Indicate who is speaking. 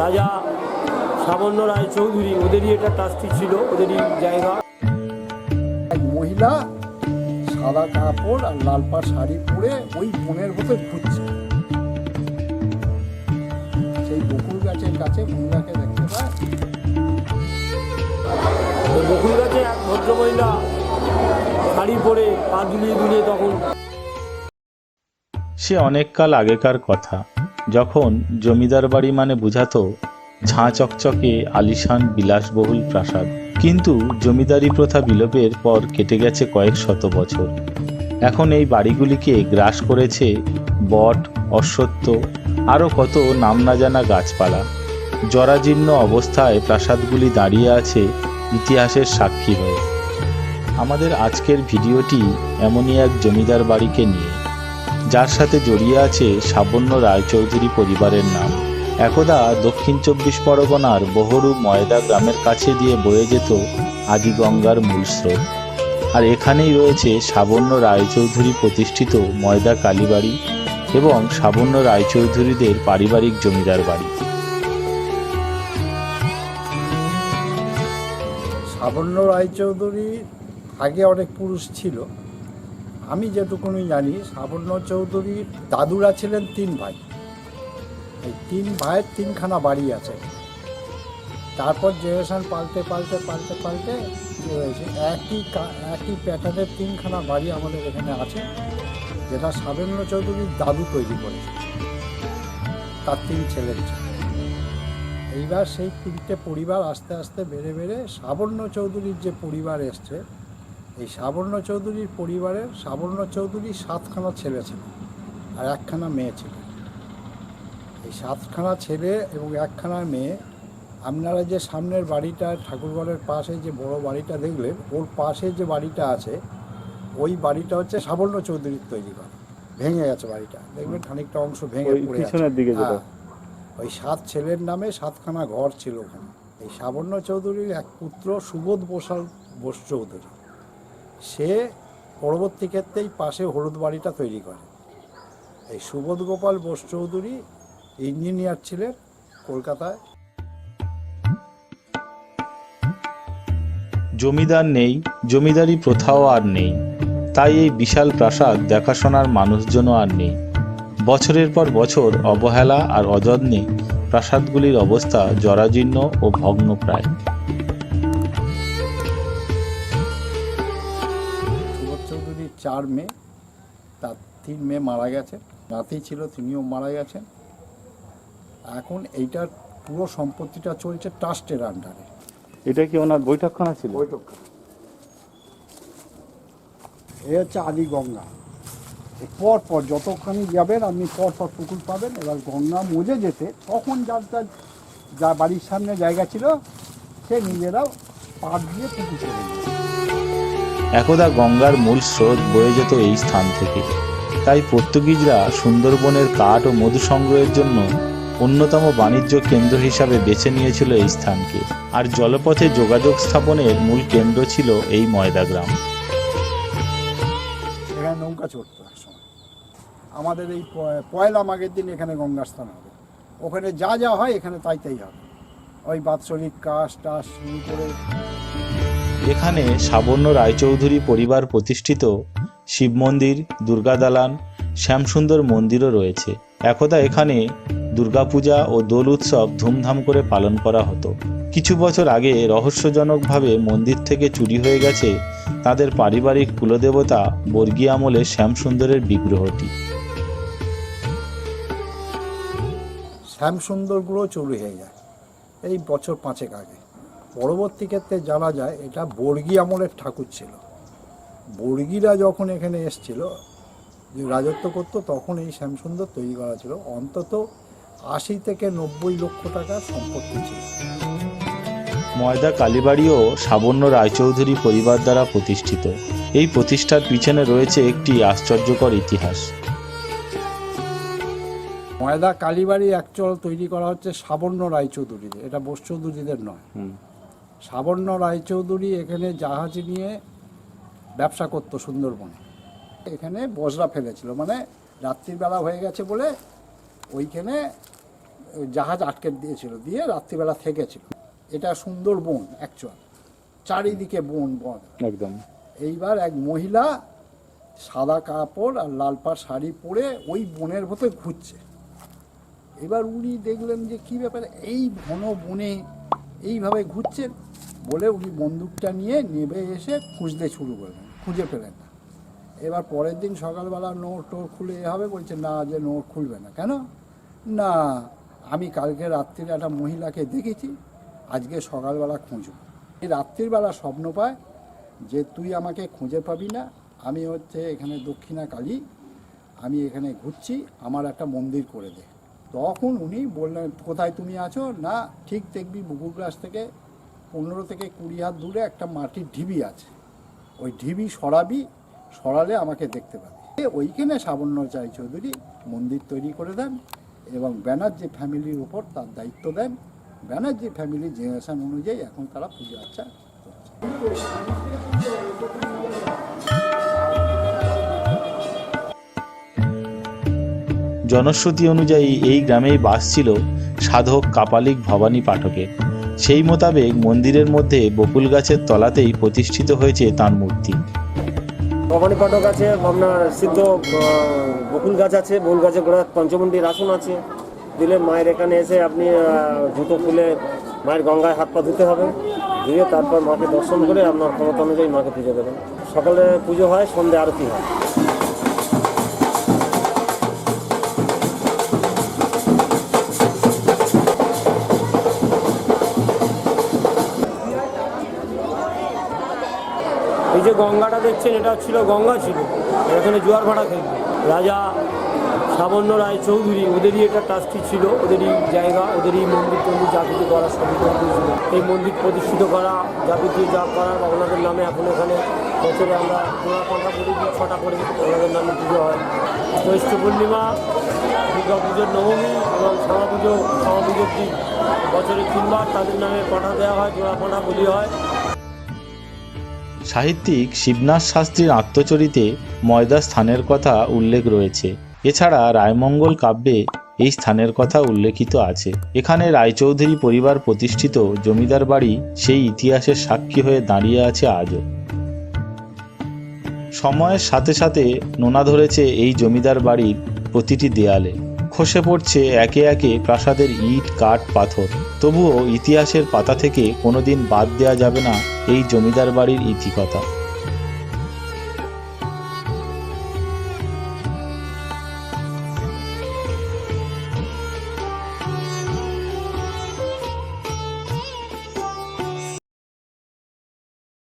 Speaker 1: রাজা সাবর্ণ রায় চৌধুরী ওদেরই এটা ট্রাস্টি ছিল ওদেরই জায়গা।
Speaker 2: এক মহিলা সাদা কাপড় আর লাল পাড় শাড়ি পরে ওই বনের ভেতর ঘুরছে। সেই বকুল গাছের কাছে মহিলাকে দেখতে পায়।
Speaker 1: বকুল গাছে এক ভদ্রমহিলা শাড়ি পরে পা দুলিয়ে দুলিয়ে তখন
Speaker 3: সে অনেককাল আগেকার কথা। যখন জমিদার বাড়ি মানে বুঝাতো, ঝাঁ চকচকে আলিশান বিলাসবহুল প্রাসাদ। কিন্তু জমিদারি প্রথা বিলোপের পর কেটে গেছে কয়েক শত বছর। এখন এই বাড়িগুলিকে গ্রাস করেছে বট, অশ্বত্থ, আরও কত নাম না জানা গাছপালা। জরাজীর্ণ অবস্থায় প্রাসাদগুলি দাঁড়িয়ে আছে ইতিহাসের সাক্ষী হয়ে। আমাদের আজকের ভিডিওটি এমনই এক জমিদার বাড়িকে নিয়ে। যার সাথে জড়িয়ে আছে সাবন্য রায়চৌধুরী পরিবারের নাম। একদা দক্ষিণ চব্বিশ পরগনার বহরু ময়দা গ্রামের কাছে দিয়ে বয়ে যেত আদিগঙ্গার মূল স্রোত। আর এখানেই রয়েছে সাবন্য রায়চৌধুরী প্রতিষ্ঠিত ময়দা কালীবাড়ি এবং সাবন্য রায়চৌধুরীদের পারিবারিক জমিদার বাড়ি।
Speaker 2: সাবর্ণ রায়চৌধুরী আগে অনেক পুরুষ ছিল। আমি যেটুকুনি জানি, সাবর্ণ চৌধুরীর দাদুরা ছিলেন তিন ভাই। এই তিন ভাইয়ের তিনখানা বাড়ি আছে। তারপর জেনারেশন পাল্টে পাল্টে পাল্টে পাল্টে কি হয়েছে, একই একই প্যাটার্নের তিনখানা বাড়ি আমাদের এখানে আছে, যেটা সাবেন্দ্র চৌধুরীর দাদু তৈরি করেছে। তার তিন ছেলের ছেলে এইবার সেই তিনটে পরিবার আস্তে আস্তে বেড়ে বেড়ে সাবর্ণ চৌধুরীর যে পরিবার এসছে এই সাবর্ণ চৌধুরীর পরিবারের সাবর্ণ চৌধুরীর সাতখানা ছেলে ছিল আর একখানা মেয়ে ছিল। এই সাতখানা ছেলে এবং একখানা মেয়ে আপনারা যে সামনের বাড়িটা ঠাকুরঘরের পাশে যে বড় বাড়িটা দেখলেন ওর পাশে যে বাড়িটা আছে ওই বাড়িটা হচ্ছে সাবর্ণ চৌধুরীর তৈরি করা ভেঙে গেছে বাড়িটা। দেখবেন খানিকটা অংশ ভেঙে
Speaker 3: ওই
Speaker 2: পড়ে
Speaker 3: দিকে।
Speaker 2: হ্যাঁ। ওই সাত ছেলের নামে সাতখানা ঘর ছিল ওখানে। এই সাবর্ণ চৌধুরীর এক পুত্র সুবোধ বসাল বোস চৌধুরী। সে পরবর্তী ক্ষেত্রেই পাশে হলুদ বাড়িটা তৈরি করে। এই সুবোধ গোপাল বোস চৌধুরী ইঞ্জিনিয়ার ছিলেন কলকাতায়।
Speaker 3: জমিদার নেই, জমিদারি প্রথাও আর নেই। তাই এই বিশাল প্রাসাদ দেখাশোনার মানুষজনও আর নেই। বছরের পর বছর অবহেলা আর অযত্নে প্রাসাদগুলির অবস্থা জরাজীর্ণ ও ভগ্নপ্রায়।
Speaker 2: চার মেয়ে তার তিন মেয়ে মারা গেছে। নাতি ছিল তিনিও মারা গেছেন। এখন এইটার পুরো সম্পত্তিটা চলছে ট্রাস্টের আন্ডারে।
Speaker 3: এটা কি ওনার বৈঠকখানা ছিল?
Speaker 2: বৈঠক এ হচ্ছে আদি গঙ্গা। পর পর যতখানি যাবেন আপনি পর পর পুকুর পাবেন। এবার গঙ্গা মজে যেতে তখন যার যার যা বাড়ির সামনে জায়গা ছিল সে নিজেরাও পাট দিয়ে পুকুর করে।
Speaker 3: একদা গঙ্গার মূল স্রোত বয়ে যেত এই স্থান থেকে। তাই পর্তুগিজরা সুন্দরবনের কাঠ ও মধু সংগ্রহের জন্য অন্যতম বাণিজ্য কেন্দ্র হিসাবে বেছে নিয়েছিল এই স্থানকে। আর জলপথে যোগাযোগ স্থাপনের মূল কেন্দ্র ছিল এই ময়দা গ্রাম
Speaker 2: এখানে নৌকা চড়তো আমাদের এই পয়লা মাঘের দিন এখানে গঙ্গা স্থান হবে। ওখানে যা যা হয় এখানে তাই তাই হবে। ওই বাৎসরিক কাশ টাস শুরু করে
Speaker 3: এখানে সাবর্ণ রায়চৌধুরী পরিবার প্রতিষ্ঠিত, শিব মন্দির, দুর্গা দালান, শ্যামসুন্দর মন্দিরও রয়েছে। একদা এখানে দুর্গাপূজা ও দোল উৎসব ধুমধাম করে পালন করা হতো। কিছু বছর আগে রহস্যজনকভাবে মন্দির থেকে চুরি হয়ে গেছে তাদের পারিবারিক কুলদেবতা বর্গী আমলে শ্যামসুন্দরের বিগ্রহটি।
Speaker 2: শ্যামসুন্দরগুলো চুরি হয়ে যায়। এই বছর পাঁচেক আগে। পরবর্তী ক্ষেত্রে জানা যায় এটা বর্গী আমলের ঠাকুর ছিল। বর্গীরা যখন এখানে এসছিল যে রাজত্ব করতো তখন এই শ্যামসুন্দর তৈরি করা ছিল। অন্তত আশি থেকে নব্বই লক্ষ টাকার সম্পত্তি ছিল।
Speaker 3: ময়দা কালীবাড়িও সাবর্ণ রায়চৌধুরী পরিবার দ্বারা প্রতিষ্ঠিত। এই প্রতিষ্ঠার পিছনে রয়েছে একটি আশ্চর্যকর ইতিহাস।
Speaker 2: ময়দা কালীবাড়ি অ্যাকচুয়াল তৈরি করা হচ্ছে সাবর্ণ রায়চৌধুরীদের এটা বোস চৌধুরীদের নয় সাবর্ণ রায়চৌধুরী এখানে জাহাজ নিয়ে ব্যবসা করতো সুন্দরবনে। এখানে বজরা ফেলেছিল মানে রাত্রিবেলা হয়ে গেছে বলে ওইখানে জাহাজ আটকে দিয়েছিল দিয়ে রাত্রিবেলা থেকেছিল। এটা সুন্দর বন অ্যাকচুয়াল চারিদিকে বন বন।
Speaker 3: একদম।
Speaker 2: এইবার এক মহিলা সাদা কাপড় আর লাল পাড় শাড়ি পরে ওই বনের ভেতর ঘুরছে। এবার উনি দেখলেন যে কি ব্যাপার এই ঘন বনে এইভাবে ঘুরছেন বলে উনি বন্দুকটা নিয়ে নেবে এসে খুঁজতে শুরু করলেন, খুঁজে পেলেন না। এবার পরের দিন সকালবেলা নোট টোর খুলে হবে বলছে, না, যে নোট খুলবে না। কেন? না, আমি কালকে রাত্রিরে একটা মহিলাকে দেখেছি, আজকে সকালবেলা খুঁজব। এই রাত্রিবেলা স্বপ্ন পায় যে, তুই আমাকে খুঁজে পাবি না, আমি হচ্ছে এখানে দক্ষিণা কালী আমি এখানে ঘুরছি, আমার একটা মন্দির করে দে। তখন উনি বললেন, কোথায় তুমি আছো? না, ঠিক দেখবি বুকুরগ্রাস থেকে পনেরো থেকে কুড়ি হাত দূরে একটা মাটির ঢিবি আছে। ওই ঢিবি সরাবি, সরালে আমাকে দেখতে পাবে। ওইখানে সাবন্য চাই চৌধুরী মন্দির তৈরি করে দেন এবং ব্যানার্জি ফ্যামিলির উপর তার দায়িত্ব দেন। ব্যানার্জি ফ্যামিলির জেনারেশন অনুযায়ী এখন তারা পুজো আর্চা করছে।
Speaker 3: জনশ্রুতি অনুযায়ী এই গ্রামেই বাস ছিল সাধক কাপালিক ভবানী পাঠকের সেই মোতাবেক মন্দিরের মধ্যে বকুল গাছের তলাতেই প্রতিষ্ঠিত হয়েছে তাঁর মূর্তি।
Speaker 1: ভবানী পাঠক আছে আপনার সিদ্ধ বকুল গাছ আছে, বকুল গাছের গোড়া পঞ্চমন্ডির আসন আছে। দিলে মায়ের এখানে এসে আপনি জুতো খুলে মায়ের গঙ্গায় হাত পা ধুতে হবে। ধুয়ে তারপর মাকে দর্শন করে আপনার ক্ষমতা অনুযায়ী মাকে পুজো দেবেন। সকালে পুজো হয়, সন্ধ্যে আরতি হয়। এই যে গঙ্গাটা দেখছেন, এটা ছিল গঙ্গা ছিল। এখানে জোয়ার ভাড়া খেলত রাজা সামান্য রায় চৌধুরী, ওদেরই এটা ট্রাস্টি ছিল, ওদেরই জায়গা, ওদেরই মন্দির টন্দির যা কিছু করে দিয়েছিল এই মন্দির প্রতিষ্ঠিত করা যাবতীয় যা করার ওনাদের নামে এখন এখানে বছরে আমরা জোড়া পাঁঠা করে ছটা করে ওনাদের নামে পুজো হয়। জ্যৈষ্ঠ পূর্ণিমা, দুর্গা পুজোর নবমী এবং শ্যামা পুজো, শ্যামা পুজোর দিন। বছরে তিনবার তাদের নামে পাঠা দেওয়া হয়, জোড়া পাঠা বলি হয়।
Speaker 3: সাহিত্যিক শিবনাথ শাস্ত্রীর আত্মচরিতে ময়দা স্থানের কথা উল্লেখ রয়েছে। এছাড়া রায়মঙ্গল কাব্যে এই স্থানের কথা উল্লেখিত আছে। এখানে রায়চৌধুরী পরিবার প্রতিষ্ঠিত জমিদার বাড়ি সেই ইতিহাসের সাক্ষী হয়ে দাঁড়িয়ে আছে আজও। সময়ের সাথে সাথে নোনা ধরেছে এই জমিদার বাড়ির প্রতিটি দেয়ালে। খসে পড়ছে একে একে প্রাসাদের ইট, কাঠ, পাথর। তবুও ইতিহাসের পাতা থেকে কোনোদিন বাদ দেওয়া যাবে না এই জমিদার বাড়ির ইতিকথা।